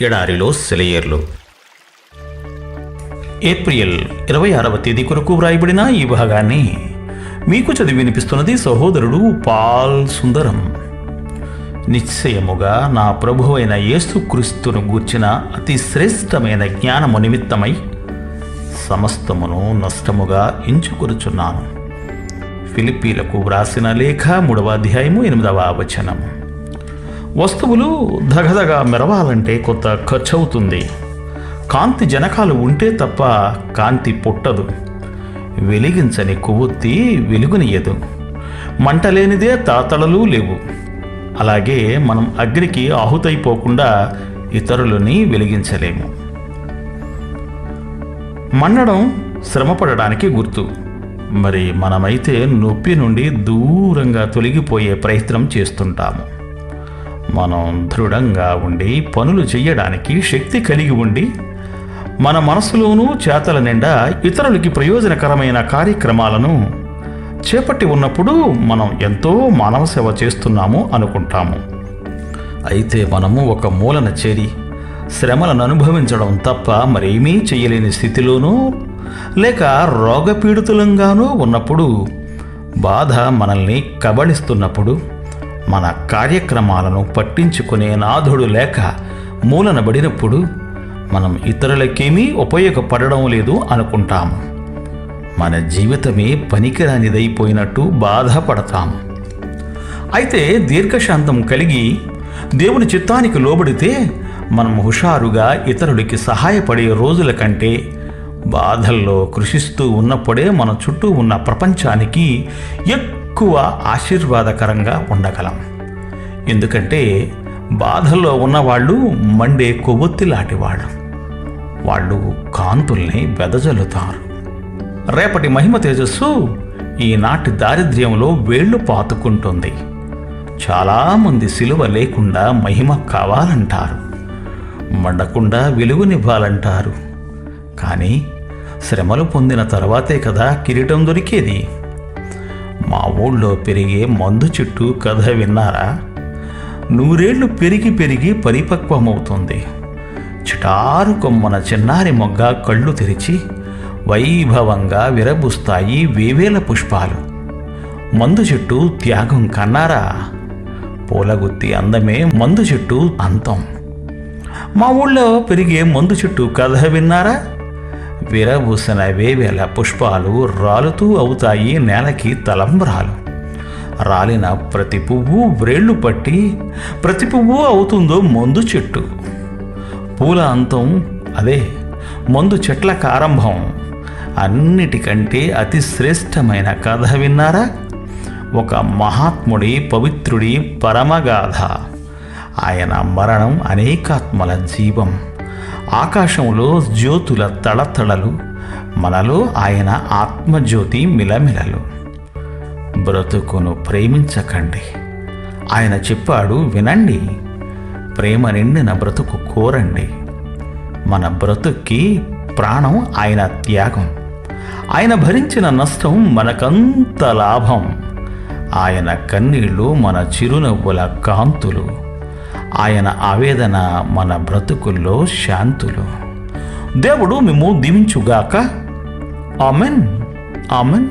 ఎడారిలో సెలయేర్లు. ఏప్రిల్ ఇరవై ఆరవ తేదీ కొరకు వ్రాయబడిన ఈ భాగాన్ని మీకు చదివి వినిపిస్తున్నది సహోదరుడు పాల్ సుందరం. నిశ్చయముగా నా ప్రభువైన యేసుక్రీస్తును గూర్చిన అతి శ్రేష్టమైన జ్ఞానము నిమిత్తమై సమస్తమును నష్టముగా ఎంచుకొరుచున్నాను ఫిలిప్పీలకు వ్రాసిన లేఖ మూడవ అధ్యాయము ఎనిమిదవ వచనము. వస్తువులు దగదగా మెరవాలంటే కొంత ఖర్చు అవుతుంది కాంతి జనకాలు ఉంటే తప్ప కాంతి పుట్టదు. వెలిగించని కొవ్వొత్తి వెలుగునియదు మంట లేనిదే తాతళలు లేవు. అలాగే మనం అగ్నికి ఆహుతైపోకుండా ఇతరులని వెలిగించలేము. మండడం శ్రమపడడానికి గుర్తు. మరి మనమైతే నొప్పి నుండి దూరంగా తొలగిపోయే ప్రయత్నం చేస్తుంటాము. మనం దృఢంగా ఉండి పనులు చేయడానికి శక్తి కలిగి ఉండి మన మనసులోనూ చేతల నిండా ఇతరులకి ప్రయోజనకరమైన కార్యక్రమాలను చేపట్టి ఉన్నప్పుడు మనం ఎంతో మానవ సేవ చేస్తున్నాము అనుకుంటాము. అయితే మనము ఒక మూలన చేరి శ్రమలను అనుభవించడం తప్ప మరేమీ చేయలేని స్థితిలోనూ లేక రోగపీడితులంగానూ ఉన్నప్పుడు బాధ మనల్ని కబళిస్తున్నప్పుడు మన కార్యక్రమాలను పట్టించుకునే నాథుడు లేక మూలనబడినప్పుడు మనం ఇతరులకేమీ ఉపయోగపడడం లేదు అనుకుంటాము మన జీవితమే పనికిరానిదైపోయినట్టు బాధపడతాము అయితే దీర్ఘశాంతం కలిగి దేవుని చిత్తానికి లోబడితే మనం హుషారుగా ఇతరులకి సహాయపడే రోజుల కంటే బాధల్లో కృషిస్తూ ఉన్నప్పుడే మన చుట్టూ ఉన్న ప్రపంచానికి ఎక్కువ ఎక్కువ ఆశీర్వాదకరంగా ఉండగలం. ఎందుకంటే బాధల్లో ఉన్నవాళ్ళు మండే కొవ్వొత్తి లాంటివాళ్ళు వాళ్ళు. కాంతుల్ని వెదజల్లుతారు. రేపటి మహిమ తేజస్సు ఈనాటి దారిద్ర్యంలో వేళ్ళు పాతుకుంటుంది. చాలామంది సిలువ లేకుండా మహిమ కావాలంటారు. మండకుండా వెలుగునివ్వాలంటారు కానీ శ్రమలు పొందిన తర్వాతే కదా కిరీటం దొరికేది? మా ఊళ్ళో పెరిగే మందు చెట్టు కథ విన్నారా? నూరేళ్ళు పెరిగి పెరిగి పరిపక్వమవుతుంది. చిటారు కొమ్మన చిన్నారి మొగ్గ కళ్ళు తెరిచి వైభవంగా విరబుస్తాయి వేవేల పుష్పాలు. మందు చెట్టు త్యాగం కన్నారా? పూలగుత్తి అందమే మందు చెట్టు అంతం. మా ఊళ్ళో పెరిగే మందు చెట్టు కథ విన్నారా? విరబూసిన వేవేల పుష్పాలు రాలుతూ అవుతాయి నేలకి తలంబ్రాలు. రాలిన ప్రతి పువ్వు వ్రేళ్ళు పట్టి ప్రతి పువ్వు అవుతుందో మందు చెట్టు. పూల అంతం అదే మందు చెట్ల ఆరంభం అన్నిటికంటే అతి శ్రేష్టమైన కథ విన్నారా? ఒక మహాత్ముడి పవిత్రుడి పరమగాథ. ఆయన మరణం అనేకాత్మల జీవం. ఆకాశంలో జ్యోతుల తళతళలు మనలో ఆయన ఆత్మజ్యోతి మిలమిలలు. బ్రతుకును ప్రేమించకండి. ఆయన చెప్పాడు వినండి. ప్రేమ నిండిన బ్రతుకు కోరండి. మన బ్రతుక్కి ప్రాణం ఆయన త్యాగం. ఆయన భరించిన నష్టం మనకంత లాభం. ఆయన కన్నీళ్ళు మన చిరునవ్వుల కాంతులు. ఆయన ఆవేదన మన బ్రతుకుల్లో శాంతులు. దేవుడు మేము దీవించుగాక. ఆమెన్. ఆమెన్.